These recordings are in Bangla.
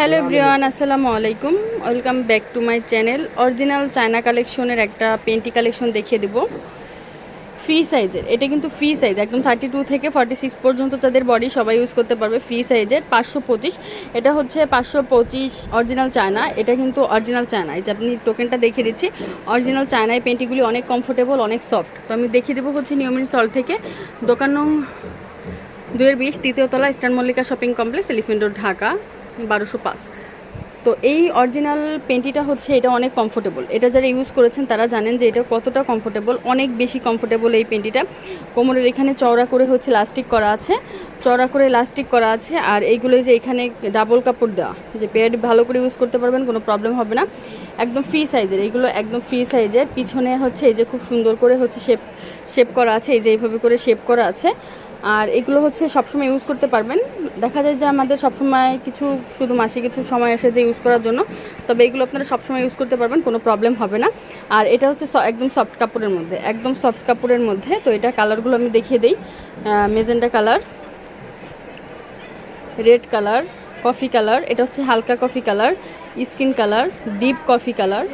হ্যালো এভরিওয়ান, আসসালামু আলাইকুম। Welcome back to my channel. Original China কালেকশনের একটা পেন্টি কালেকশন দেখিয়ে দেবো। ফ্রি সাইজের, এটা কিন্তু ফ্রি সাইজ, একদম থার্টি টু থেকে ফর্টি সিক্স পর্যন্ত যাদের বডি সবাই ইউজ করতে পারবে ফ্রি সাইজের, পাঁচশো পঁচিশ। এটা হচ্ছে পাঁচশো পঁচিশ অরিজিনাল চায়না, এটা কিন্তু অরিজিনাল চায়না। এই যে আপনি টোকেনটা দেখিয়ে দিচ্ছি অরিজিনাল চায়নায় পেন্টিগুলি অনেক কমফোর্টেবল অনেক সফট তো আমি দেখিয়ে দেবো হচ্ছে নিয়মিত সল থেকে। দোকান নং দুয়ের বিশ তৃতীয়তলা eastern Mallika shopping complex, elephant road, Dhaka. বারোশো পাঁচ। তো এই অরিজিনাল পেন্টিটা হচ্ছে এটা অনেক কমফোর্টেবল এটা যারা ইউজ করেছেন তারা জানেন যে এটা কতটা কমফোর্টেবল অনেক বেশি কমফোর্টেবল এই পেন্টিটা কোমরের এখানে চওড়া করে হচ্ছে লাস্টিক করা আছে। চওড়া করে লাস্টিক করা আছে আর এইগুলো যে এখানে ডাবল কাপড় দেওয়া। যে প্যাড ভালো করে ইউজ করতে পারবেন, কোনো প্রবলেম হবে না। একদম ফ্রি সাইজের এইগুলো একদম ফ্রি সাইজের পিছনে হচ্ছে এই যে খুব সুন্দর করে হচ্ছে শেপ শেপ করা আছে। এই যে এইভাবে করে শেপ করা আছে। আর এগুলো হচ্ছে সবসময় ইউজ করতে পারবেন। দেখা যায় যে আমাদের সবসময় কিছু, শুধু মাসে কিছু সময় আসে যে ইউজ করার জন্য, তবে এগুলো আপনারা সবসময় ইউজ করতে পারবেন, কোনো প্রবলেম হবে না। আর এটা হচ্ছে একদম সফট কাপড়ের মধ্যে, একদম সফট কাপড়ের মধ্যে। তো এটা কালারগুলো আমি দেখিয়ে দিই। Magenta colour red colour coffee colour এটা হচ্ছে হালকা coffee colour skin colour deep coffee colour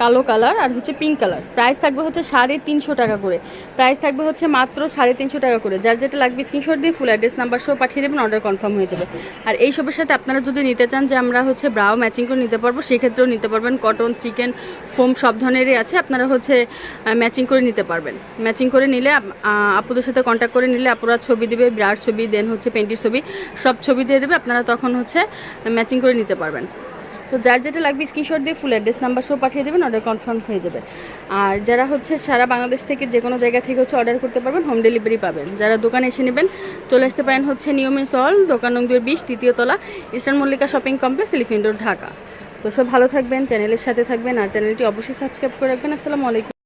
কালো কালার আর হচ্ছে পিঙ্ক কালার প্রাইস থাকবে হচ্ছে সাড়ে তিনশো টাকা করে। প্রাইস থাকবে হচ্ছে মাত্র সাড়ে তিনশো টাকা করে। যার যেটা লাগবে স্ক্রিনশট দিয়ে ফুল অ্যাড্রেস নাম্বার সহ পাঠিয়ে দেবেন অর্ডার কনফার্ম হয়ে যাবে। আর এই সবের সাথে আপনারা যদি নিতে চান যে আমরা হচ্ছে ব্রাও ম্যাচিং করে নিতে পারব, সেক্ষেত্রেও নিতে পারবেন। কটন চিকেন ফোম সব ধরনেরই আছে। আপনারা হচ্ছে ম্যাচিং করে নিতে পারবেন। ম্যাচিং করে নিলে আপুদের সাথে কন্ট্যাক্ট করে নিলে আপুরা ছবি দেবে ব্রার ছবি দেন হচ্ছে পেন্টির ছবি, সব ছবি দিয়ে দেবে। আপনারা তখন হচ্ছে ম্যাচিং করে নিতে পারবেন। তো যার যেটা লাগবে স্ক্রিনশট দিয়ে ফুল অ্যাড্রেস নাম্বার সহ পাঠিয়ে দেবেন অর্ডার কনফার্ম হয়ে যাবে। আর যারা হচ্ছে সারা বাংলাদেশ থেকে যে কোনো জায়গা থেকে হচ্ছে অর্ডার করতে পারবেন হোম ডেলিভারি পাবেন। যারা দোকানে এসে নেবেন, চলে আসতে পারেন হচ্ছে নিয়মে সল দোকান নং দুই বিশ, তৃতীয় তলা eastern Mallika shopping complex elephant Dhaka. তো সব ভালো থাকবেন চ্যানেলের সাথে থাকবেন, আর চ্যানেলটি অবশ্যই সাবস্ক্রাইব করে রাখবেন। আসসালামু আলাইকুম।